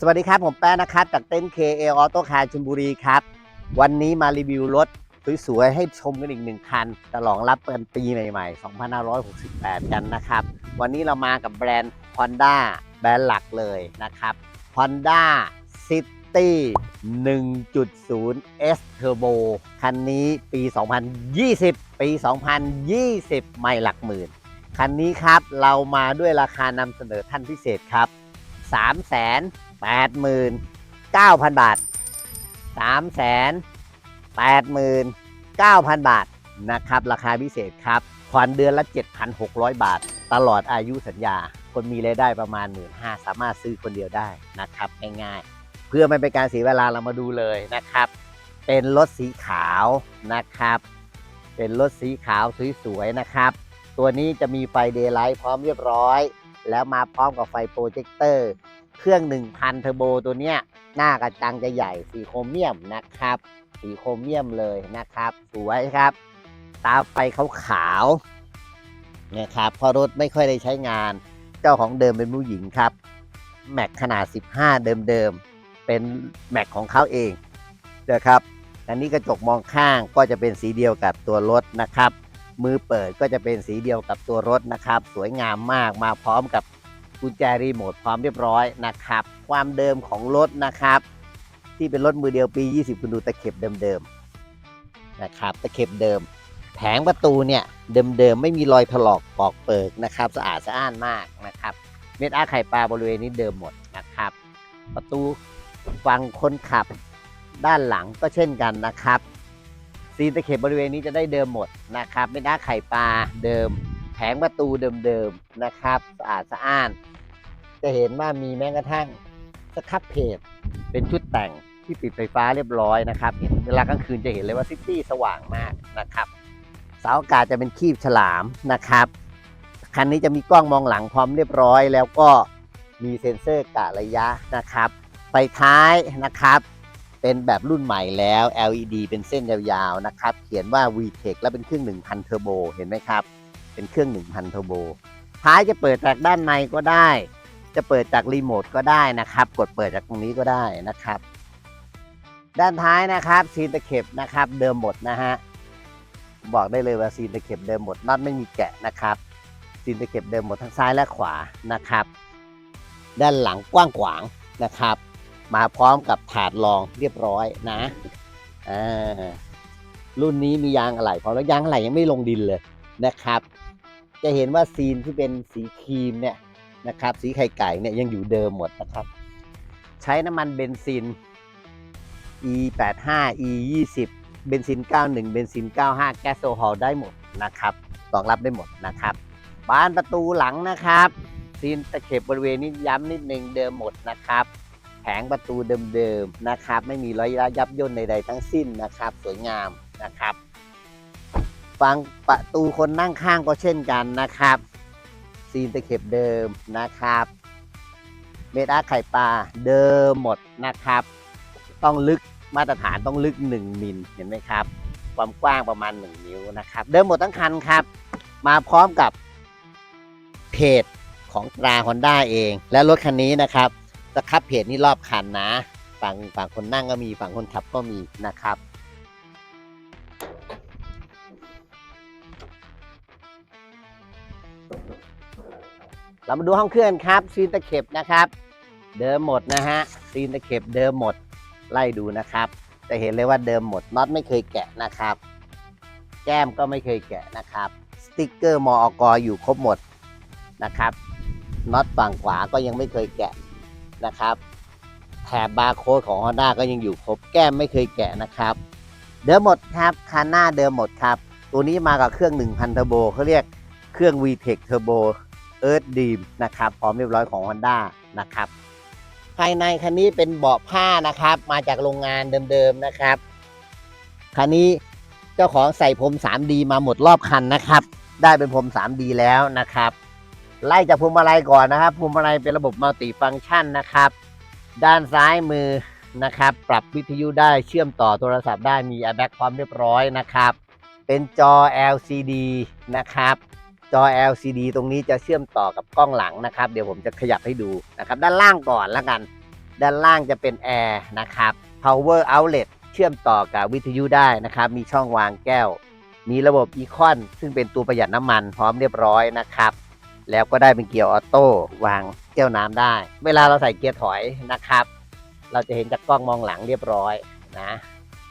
สวัสดีครับ ผมแป้นะครับจากเต้น KA Auto Car ชลบุรีครับ วันนี้มารีวิวรถสวยๆให้ชมกันอีกหนึ่งคันฉลองรับเปิดปีใหม่ ๆ 2568 กันนะครับ วันนี้เรามากับแบรนด์ Honda แบรนด์หลักเลยนะครับ Honda City 1.0 S Turbo คันนี้ปี 2020 ปี 2020 ไม่หลักหมื่น คันนี้ครับเรามาด้วยราคานำเสนอท่านพิเศษครับ 3 8 9 0 0 0 บาท 3 8 9 0 0 0 บาทนะครับ ราคาพิเศษครับผ่อนเดือนละ 7,600 บาท ตลอดอายุสัญญา คนมีรายได้ประมาณ 1 5ื่นสามารถซื้อคนเดียวได้นะครับง่ายๆ เพื่อไม่เป็นการเสียเวลาเรามาดูเลยนะครับ เป็นรถสีขาวนะครับ เป็นรถสีขาวสวยๆนะครับ ตัวนี้จะมีไฟเดย์ไลท์พร้อมเรียบร้อย แล้วมาพร้อมกับไฟโปรเจคเตอร์ เครื่อง 1,000 เทอร์โบตัวเนี้ย หน้ากระจังจะใหญ่สีโครเมียมนะครับ สีโครเมียมเลยนะครับ สวยครับ ตาไฟขาวๆนะครับเพอรถไม่ค่อยได้ใช้งาน เจ้าของเดิมเป็นผู้หญิงครับ แม็กขนาด 15 เดิมๆ เป็นแม็กของเขาเองนะครับอันนี้กระจกมองข้างก็จะเป็นสีเดียวกับตัวรถนะครับ มือเปิดก็จะเป็นสีเดียวกับตัวรถนะครับ สวยงามมากมาพร้อมกับกุญแจรีโมทพร้อมเรียบร้อยนะครับ ความเดิมของรถนะครับ ที่เป็นรถมือเดียวปี 20 คุณดูตะเข็บเดิมๆนะครับตะเข็บเดิม แผงประตูเนี่ยเดิมๆไม่มีรอยถลอกปอกเปิกนะครับ สะอาดสะอ้านมากนะครับ เม็ดอาไข่ปลาบริเวณนี้เดิมหมดนะครับ ประตูฝั่งคนขับด้านหลังก็เช่นกันนะครับ ซีนตะเข็บบริเวณนี้จะได้เดิมหมดนะครับไม่ได้ไข่ปลาเดิม แผงประตูเดิมๆนะครับสะอาดสะอ้าน จะเห็นว่ามีแม้กระทั่งสครับเพจเป็นชุดแต่งที่ติดไฟฟ้าเรียบร้อยนะครับเห็นเวลากลางคืนจะเห็นเลยว่าซิตี้สว่างมากนะครับเสาอากาศจะเป็นคีบฉลามนะครับ คันนี้จะมีกล้องมองหลังพร้อมเรียบร้อย แล้วก็มีเซ็นเซอร์กะระยะนะครับ ไฟท้ายนะครับ เป็นแบบรุ่นใหม่แล้ว LED เป็นเส้นยาวๆนะครับ เขียนว่า VTEC และเป็นเครื่อง 1,000 เทอร์โบ เห็นไหมครับ เป็นเครื่อง 1,000 เทอร์โบ ท้ายจะเปิดจากด้านในก็ได้ จะเปิดจากรีโมทก็ได้นะครับ กดเปิดจากตรงนี้ก็ได้นะครับ ด้านท้ายนะครับซีนตะเข็บนะครับ เดิมหมดนะฮะ บอกได้เลยว่าซีนตะเข็บเดิมหมดน็อตไม่มีแกะนะครับ ซีนตะเข็บเดิมหมดทั้งซ้ายและขวานะครับ ด้านหลังกว้างขวางนะครับ มาพร้อมกับถาดรองเรียบร้อยนะอ่ารุ่นนี้มียางอะไหล่พร้อมแล้วยางอะไหล่ยังไม่ลงดินเลยนะครับ จะเห็นว่าซีนที่เป็นสีครีมเนี่ยนะครับ สีไข่ไก่เนี่ยยังอยู่เดิมหมดนะครับ ใช้น้ำมันเบนซิน e 8 5 e 20เบนซิน 91 เบนซิน 95 แก๊สโซฮอลได้หมดนะครับรองรับได้หมดนะครับ บานประตูหลังนะครับ ซีนตะเข็บบริเวณนี้ย้ำนิดนึงเดิมหมดนะครับ ผงประตูเดิมๆนะครับ ไม่มีรอยยับย่นใดๆทั้งสิ้นนะครับ สวยงามนะครับฝั่งประตูคนนั่งข้างก็เช่นกันนะครับซีนตะเข็บเดิมนะครับ เมตาไข่ปลาเดิมหมดนะครับ ต้องลึกมาตรฐานต้องลึก 1 มิลเห็นไหมครับ ความกว้างประมาณ 1 นิ้วนะครับ เดิมหมดทั้งคันครับ มาพร้อมกับเพจของตราฮอนด้าเอง และรถคันนี้นะครับ สครับเพจนี่รอบคันนะฝั่งฝั่งคนนั่งก็มีฝั่งคนขับก็มีนะครับเรามาดูห้องเครื่องครับซีนตะเข็บนะครับ เดิมหมดนะฮะซีนตะเข็บเดิมหมดไล่ดูนะครับ จะเห็นเลยว่าเดิมหมดน็อตไม่เคยแกะนะครับ แก้มก็ไม่เคยแกะนะครับ สติกเกอร์มอกอยู่ครบหมดนะครับน็อตฝั่งขวาก็ยังไม่เคยแกะ นะครับ แถบบาร์โค้ดของ Honda ก็ยังอยู่ครบแก้มไม่เคยแกะนะครับ เดิมหมดครับคันหน้าเดิมหมดครับ ตัวนี้มากับเครื่อง 1,000เทอร์โบเขาเรียกเครื่อง VTEC Turbo Earth Dream นะครับพร้อมเรียบร้อยของ Honda นะครับ ภายในคันนี้เป็นเบาะผ้านะครับ มาจากโรงงานเดิมๆนะครับคันนี้เจ้าของใส่พรม 3D มาหมดรอบคันนะครับ ได้เป็นพรม 3D แล้วนะครับ ไล่จากพวงมาลัยก่อนนะครับพวงมาลัยเป็นระบบมัลติฟังก์ชันนะครับ ด้านซ้ายมือนะครับ ปรับวิทยุได้เชื่อมต่อโทรศัพท์ได้มี airbag พร้อมเรียบร้อยนะครับ เป็นจอ LCD นะครับ จอ LCD ตรงนี้จะเชื่อมต่อกับกล้องหลังนะครับ เดี๋ยวผมจะขยับให้ดูนะครับ ด้านล่างก่อนละกัน ด้านล่างจะเป็นแอร์นะครับ power outlet เชื่อมต่อกับวิทยุได้นะครับ มีช่องวางแก้ว มีระบบอีคอนซึ่งเป็นตัวประหยัดน้ำมันพร้อมเรียบร้อยนะครับ แล้วก็ได้เป็นเกียร์ออโต้วางแก้วน้ำได้ เวลาเราใส่เกียร์ถอยนะครับ เราจะเห็นจากกล้องมองหลังเรียบร้อยนะ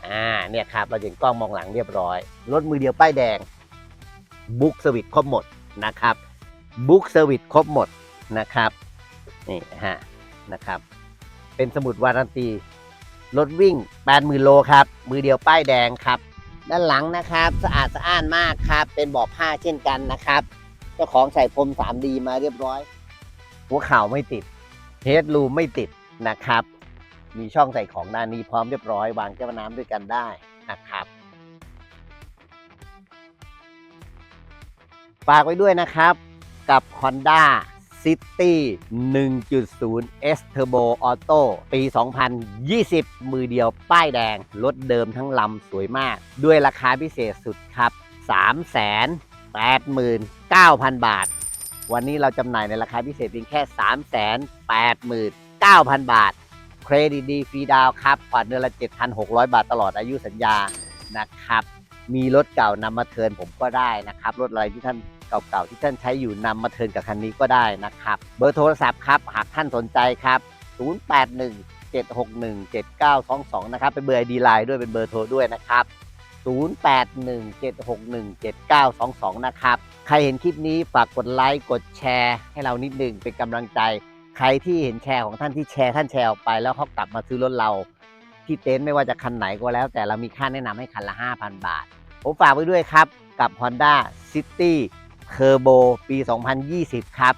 อ่าเนี่ยครับเราเห็นกล้องมองหลังเรียบร้อยรถมือเดียวป้ายแดงบุ๊กเซอร์วิสครบหมดนะครับบุ๊กเซอร์วิสครบหมดนะครับนี่ฮะนะครับ เป็นสมุดวารันตีรถวิ่ง 80,000 โลครับ มือเดียวป้ายแดงครับ ด้านหลังนะครับ สะอาดสะอ้านมากครับ เป็นเบาะผ้าเช่นกันนะครับ เจ้าของใส่พรม 3D มาเรียบร้อย หัวเข่าไม่ติดเฮดรูไม่ติดนะครับ มีช่องใส่ของด้านนี้พร้อมเรียบร้อย วางแก้วน้ำด้วยกันได้นะครับฝากไว้ด้วยนะครับกับ Honda City 1.0 S Turbo Auto ปี 2020 มือเดียวป้ายแดง รถเดิมทั้งลำสวยมาก ด้วยราคาพิเศษสุดครับ 3 0 0 0 0 89,000 บาท วันนี้เราจำหน่ายในราคาพิเศษเพียงแค่ 389,000 บาท เครดิตดีฟรีดาวครับผ่อนเดือนละ 7,600 บาทตลอดอายุสัญญานะครับ มีรถเก่านำมาเทินผมก็ได้นะครับ รถอะไรที่ท่านเก่าๆที่ท่านใช้อยู่นำมาเทินกับคันนี้ก็ได้นะครับ เบอร์โทรศัพท์ครับ หากท่านสนใจครับ 081 761 7922 นะครับเป็นเบอร์ ID ไลน์ด้วยเป็นเบอร์โทรด้วยนะครับ 081 761 7922 นะครับ ใครเห็นคลิปนี้ฝากกดไลค์กดแชร์ให้เรานิดหนึ่งเป็นกำลังใจ ใครที่เห็นแชร์ของท่านที่แชร์ท่านแชร์ออกไปแล้วเขากลับมาซื้อรถเราที่เต็นท์ไม่ว่าจะคันไหนก็แล้ว แต่เรามีค่าแนะนำให้คันละ 5,000 บาท ผมฝากไว้ด้วยครับ กับ Honda City Turbo ปี 2020 ครับ